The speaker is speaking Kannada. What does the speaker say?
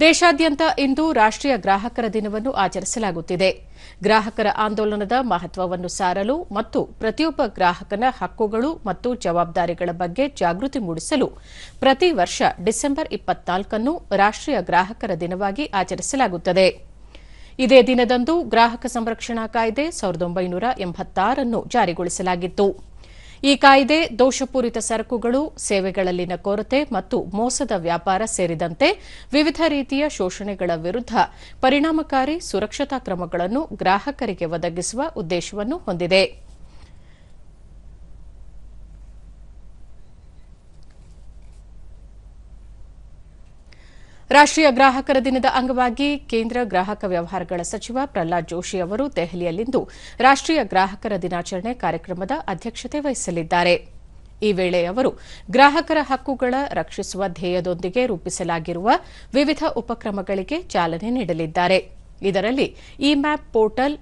ದೇಶಾದ್ಯಂತ ಇಂದು ರಾಷ್ಟೀಯ ಗ್ರಾಹಕರ ದಿನವನ್ನು ಆಚರಿಸಲಾಗುತ್ತಿದೆ. ಗ್ರಾಹಕರ ಆಂದೋಲನದ ಮಹತ್ವವನ್ನು ಸಾರಲು ಮತ್ತು ಪ್ರತಿಯೊಬ್ಬ ಗ್ರಾಹಕನ ಹಕ್ಕುಗಳು ಮತ್ತು ಜವಾಬ್ದಾರಿಗಳ ಬಗ್ಗೆ ಜಾಗೃತಿ ಮೂಡಿಸಲು ಪ್ರತಿ ವರ್ಷ ಡಿಸೆಂಬರ್ ಇಪ್ಪತ್ನಾಲ್ಕನ್ನು ರಾಷ್ಟೀಯ ಗ್ರಾಹಕರ ದಿನವಾಗಿ ಆಚರಿಸಲಾಗುತ್ತದೆ. ಇದೇ ದಿನದಂದು ಗ್ರಾಹಕ ಸಂರಕ್ಷಣಾ ಕಾಯ್ದೆ ಸಾವಿರದ ಒಂಬೈನೂರ ಎಂಬತ್ತಾರನ್ನು ಜಾರಿಗೊಳಿಸಲಾಗಿತ್ತು. ಈ ಕಾಯ್ದೆ ದೋಷಪೂರಿತ ಸರಕುಗಳು, ಸೇವೆಗಳಲ್ಲಿನ ಕೊರತೆ ಮತ್ತು ಮೋಸದ ವ್ಯಾಪಾರ ಸೇರಿದಂತೆ ವಿವಿಧ ರೀತಿಯ ಶೋಷಣೆಗಳ ವಿರುದ್ಧ ಪರಿಣಾಮಕಾರಿ ಸುರಕ್ಷತಾ ಕ್ರಮಗಳನ್ನು ಗ್ರಾಹಕರಿಗೆ ಒದಗಿಸುವ ಉದ್ದೇಶವನ್ನು ಹೊಂದಿದೆ. ರಾಷ್ಟೀಯ ಗ್ರಾಹಕರ ದಿನದ ಅಂಗವಾಗಿ ಕೇಂದ್ರ ಗ್ರಾಹಕ ವ್ಯವಹಾರಗಳ ಸಚಿವ ಪ್ರಹ್ಲಾದ್ ಜೋಶಿ ಅವರು ದೆಹಲಿಯಲ್ಲಿಂದು ರಾಷ್ಟೀಯ ಗ್ರಾಹಕರ ದಿನಾಚರಣೆ ಕಾರ್ಯಕ್ರಮದ ಅಧ್ಯಕ್ಷತೆ ವಹಿಸಲಿದ್ದಾರೆ. ಈ ವೇಳೆ ಅವರು ಗ್ರಾಹಕರ ಹಕ್ಕುಗಳ ರಕ್ಷಿಸುವ ಧ್ಯೇಯದೊಂದಿಗೆ ರೂಪಿಸಲಾಗಿರುವ ವಿವಿಧ ಉಪಕ್ರಮಗಳಿಗೆ ಚಾಲನೆ ನೀಡಲಿದ್ದಾರೆ. ಇದರಲ್ಲಿ ಇ ಮ್ಯಾಪ್ ಪೋರ್ಟಲ್